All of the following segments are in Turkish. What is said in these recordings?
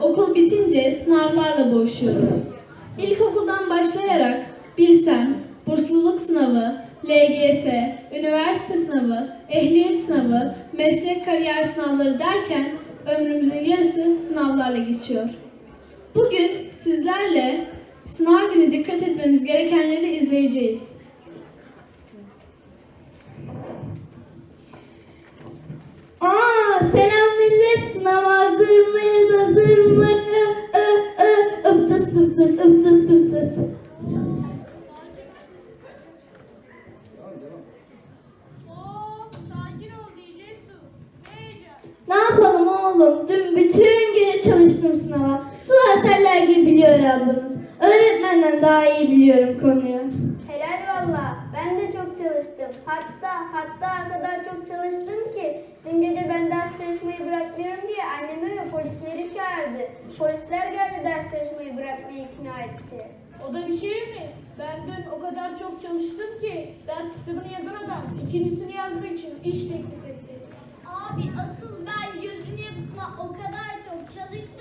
Okul bitince sınavlarla boğuşuyoruz. İlkokuldan başlayarak Bilsem, bursluluk sınavı, LGS, üniversite sınavı, ehliyet sınavı, meslek kariyer sınavları derken ömrümüzün yarısı sınavlarla geçiyor. Bugün sizlerle sınav günü dikkat etmemiz gerekenleri izleyeceğiz. Aa selam millet sınava hazır mıyız hazır mı? Ö, ö, ö, ıptıs ıptıs ıptıs ıptıs. Oo, sakin ol DJ Su. Ne heyecan. Ne yapalım oğlum? Dün bütün gece çalıştım sınava. Sular seller gibi biliyor ablanız. Öğretmenden daha iyi biliyorum konuyu. Helal valla. Ben de çok çalıştım. Hatta hatta o kadar çok çalıştım ki dün gece ben ders çalışmayı bırakmıyorum diye anneme ve polisleri çağırdı. Polisler geldi ders çalışmayı bırakmayı ikna etti. O da bir şey mi? Ben dün o kadar çok çalıştım ki ders kitabını yazan adam ikincisini yazmak için iş teklif etti. Abi asıl ben gözün yapısına o kadar çok çalıştım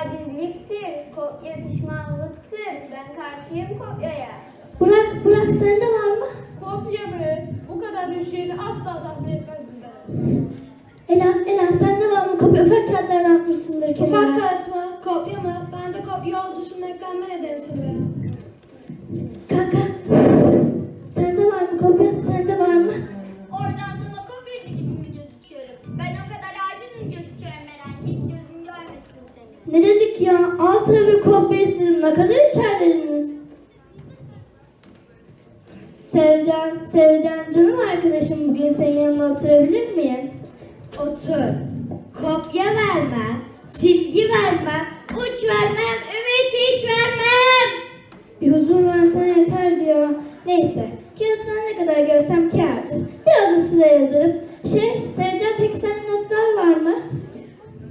acizliktir. Kopya pişmanlıktır. Ben karşıyım kopyaya. Burak, Burak sende var mı? Kopya mı? Bu kadar düşeceğini asla tahmin etmezdim ben. Ela, Ela sende var mı? Kopya ufak kağıtlardan atmışsındır kenara. Ufak kağıt mı? Kopya mı? Ben de kopya olduğu düşünmekten men ederim seni Ne kadar içerlediniz? Sevcan, Sevcan canım arkadaşım bugün senin yanına oturabilir miyim? Otur. Kopya vermem, silgi vermem, uç vermem, ümit hiç vermem. Bir huzur versen yeterdi ya. Neyse, kağıttan ne kadar görsem kârdır. Biraz da sıra yazarım. Şey, Sevcan peki senin notlar var mı?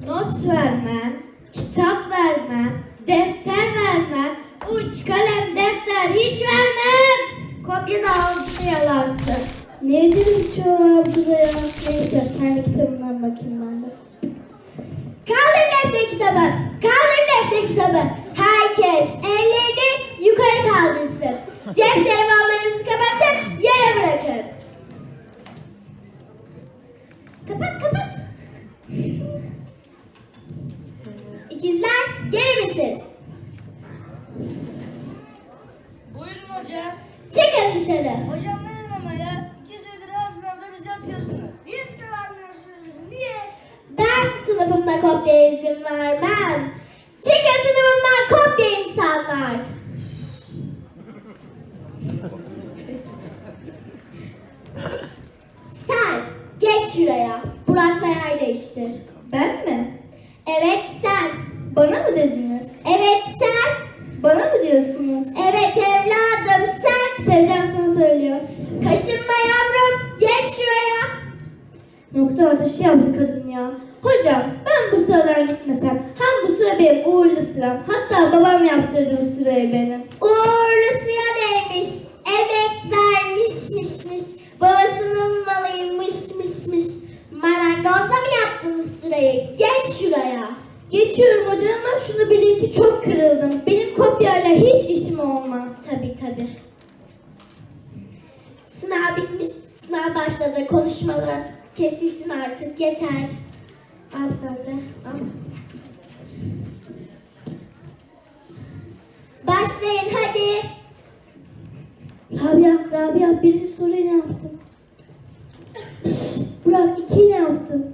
Not vermem, kitap vermem, defter vermem, uç kalem hiç vermem. Kopya da ağzını yalarsın. Nedir içiyorlar burada ya? Neyse kendi kitabımdan bakayım ben de. Kaldır defter kitabı, kaldır defter kitabı. Herkes ellerini yukarı kaldırsın. Cep telefonlarınızı kapatın, yere bırakın. Kapat kapat. İkizler gelir misiniz? Buyurun hocam. Çıkın dışarı. Hocam neden ama ya? İki senedir her sınavda bizi atıyorsunuz. Niye sınav vermiyorsunuz bizi? Niye? Ben sınıfımda kopya izin vermem. Çıkın sınıfımdan kopya insanlar. Sen geç şuraya. Burak'la yer değiştir. Ben mi? Evet sen. Bana mı dediniz? Evet sen. Bana mı diyorsunuz? Evet evladım sen. Sevcan sana söylüyor. Kaşınma yavrum. Geç şuraya. Nokta atışı yaptı kadın ya. Hocam ben bu sıradan gitmesem hem bu sıra benim uğurlu sıram. Hatta babam yaptırdı bu sırayı benim. Uğurlu sıra neymiş? Emek vermişmişmiş. Babasının malıymışmışmış. Marangozla mı yaptınız sırayı? Geç şuraya. Geçiyorum hocam ama şunu bilin ki çok kırıldım. Benim kopyayla hiç işim olmaz. Tabii tabii. Sınav bitmiş, sınav başladı. Konuşmalar kesilsin artık, yeter. Al sen de, al. Başlayın hadi. Rabia, Rabia birinci soruyu ne yaptın? Şşş, Burak ikiyi ne yaptın?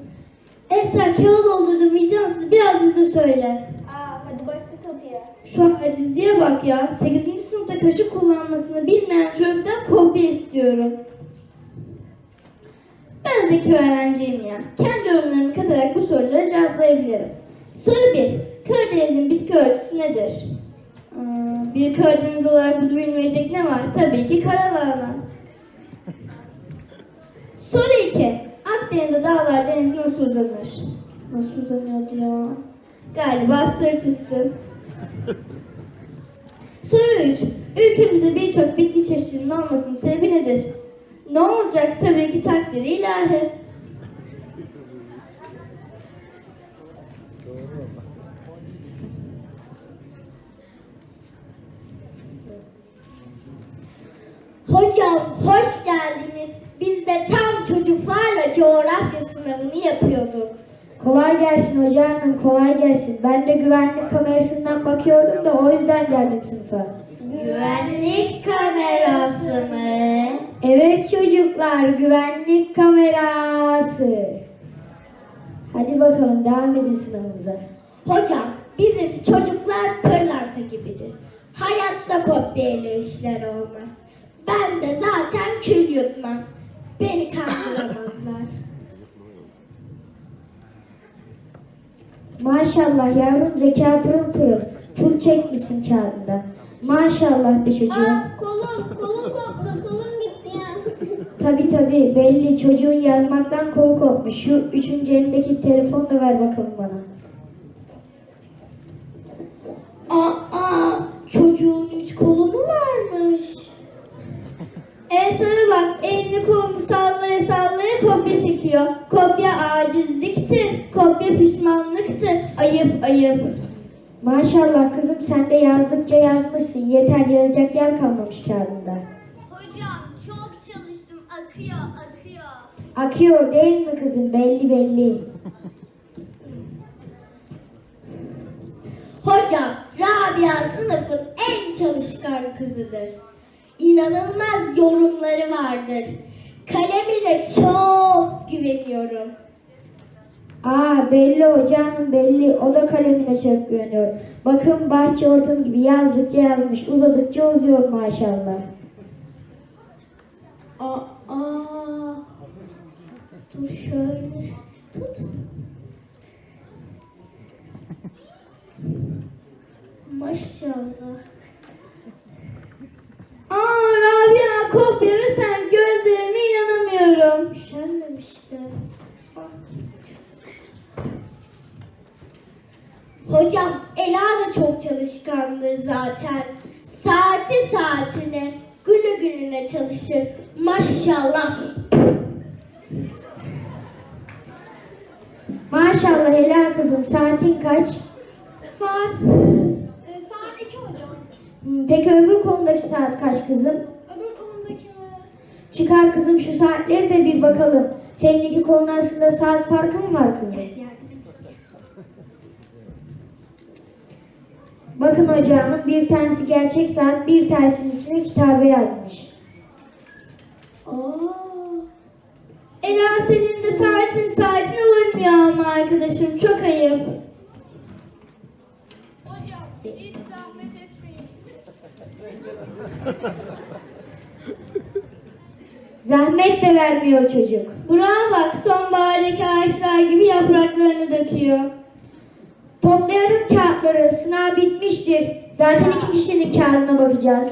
Esra kağıt doldurdum vicdansız biraz bize söyle. Aa hadi başka kapıya. Şu acizliğe bak ya. 8. sınıfta kaşık kullanmasını bilmeyen çocuktan kopya istiyorum. Ben zeki öğrenciyim ya. Kendi yorumlarımı katarak bu soruları cevaplayabilirim. Soru 1. Karadeniz'in bitki örtüsü nedir? Aa, Bir Karadeniz olarak bilmeyecek ne var? Tabii ki karalahana. Soru 2. Akdeniz'e dağlar denizi nasıl uzanır? Nasıl uzanıyordu ya? Galiba sırt üstü. Soru 3. Ülkemizde birçok bitki çeşidinin olmasının sebebi nedir? Ne olacak? Tabii ki takdiri ilahi. Hocam hoş geldiniz. Biz de tam çocuklarla coğrafya sınavını yapıyorduk. Kolay gelsin hoca hanım, kolay gelsin. Ben de güvenlik kamerasından bakıyordum da o yüzden geldim sınıfa. Güvenlik kamerası mı? Evet çocuklar, güvenlik kamerası. Hadi bakalım devam edin sınavınıza. Hocam bizim çocuklar pırlanta gibidir. Hayatta kopyayla işler olmaz. Ben de zaten kül yutmam. Beni kandıramazlar. Maşallah yavrum zeka pırıl pırıl. Full çekmişsin kağıdında. Maşallah de çocuğum. Aa, kolum, kolum koptu, kolum gitti ya. Tabi tabi belli çocuğun yazmaktan kolu kopmuş. Şu üçüncü elindeki telefonu da ver bakalım bana. Aa, çocuğun üç kolu mu varmış? E sana bak elini kolunu sallaya sallaya kopya çekiyor. Kopya acizliktir. Kopya pişmanlıktır. Ayıp ayıp. Maşallah kızım sen de yazdıkça yazmışsın. Yeter yazacak yer kalmamış kağıdında. Hocam. Akıyor, akıyor. Akıyor değil mi kızım? Belli belli. Hocam, Rabia sınıfın en çalışkan kızıdır. İnanılmaz yorumları vardır. Kalemine çok güveniyorum. Aa belli hocanın belli. O da kalemine çok güveniyor. Bakın bahçe ortam gibi yazdıkça yazmış. Uzadıkça uzuyor maşallah. Hocam Ela da çok çalışkandır zaten. Saati saatine, günü gününe çalışır. Maşallah. Maşallah helal kızım. Saatin kaç? Saat, e, saat 2 hocam. Hmm, Peki öbür kolundaki saat kaç kızım? Öbür kolumdaki mi? Çıkar kızım şu saatleri de bir bakalım. Senin iki kolun arasında saat farkı mı var kızım? Bakın hocamın bir tanesi gerçek saat, bir tanesinin içine kitabı yazmış. Ela senin de saatin saatine uymuyor ama arkadaşım. Çok ayıp. Hocam hiç zahmet etmeyin. Zahmet de vermiyor çocuk. Burak'a bak sonbahardaki ağaçlar gibi yapraklarını döküyor. Toplayalım kağıtları. Sınav bitmiştir. Zaten iki kişinin kağıdına bakacağız.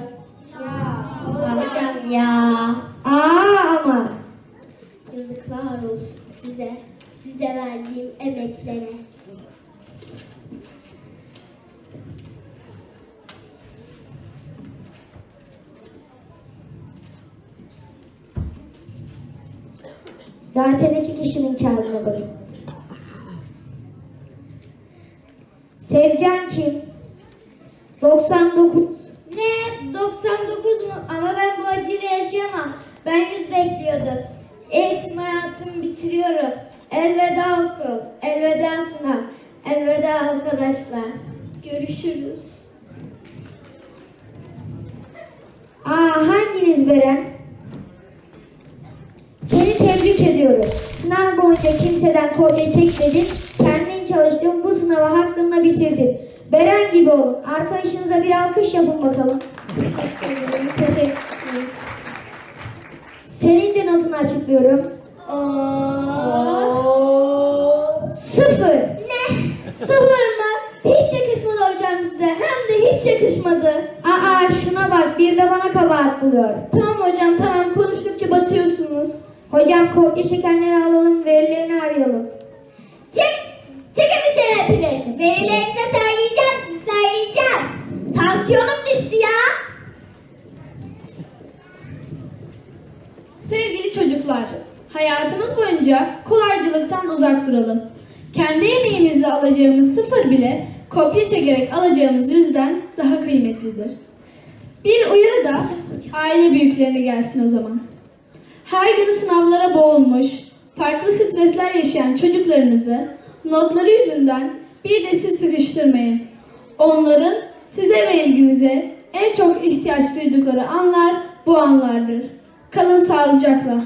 Hocam ya. Aa ama. Yazıklar olsun size. Size verdiğim emeklere. Zaten iki kişinin kağıdına bakacağız. Sevcan kim? 99. Ne? 99 mu? Ama ben bu acıyla yaşayamam. Ben 100 bekliyordum. Eğitim hayatımı bitiriyorum. Elveda okul, elveda sınav, elveda arkadaşlar. Görüşürüz. Aa hanginiz veren? Seni tebrik ediyorum. Sınav boyunca kimseden kopya çekmedin. Çalıştın bu sınavı hakkında bitirdin. Beren gibi olun. Arkadaşınıza bir alkış yapın bakalım. Teşekkür ederim. Senin de notunu açıklıyorum. Sıfır. Ne? Sıfır mı? Hiç yakışmadı hocam size. Hem de hiç yakışmadı. Aa şuna bak bir de bana kabahat buluyor. Tamam hocam tamam konuştukça batıyorsunuz. Hocam kopya çekenleri alalım, verilerini arayalım. Çıkın dışarı hepiniz. Verilerinize söyleyeceğim size söyleyeceğim. Tansiyonum düştü ya. Sevgili çocuklar, hayatımız boyunca kolaycılıktan uzak duralım. Kendi emeğimizle alacağımız sıfır bile kopya çekerek alacağımız yüzden daha kıymetlidir. Bir uyarı da aile büyüklerine gelsin o zaman. Her gün sınavlara boğulmuş, farklı stresler yaşayan çocuklarınızı notları yüzünden bir de siz sıkıştırmayın. Onların size ve ilginize en çok ihtiyaç duydukları anlar bu anlardır. Kalın sağlıcakla.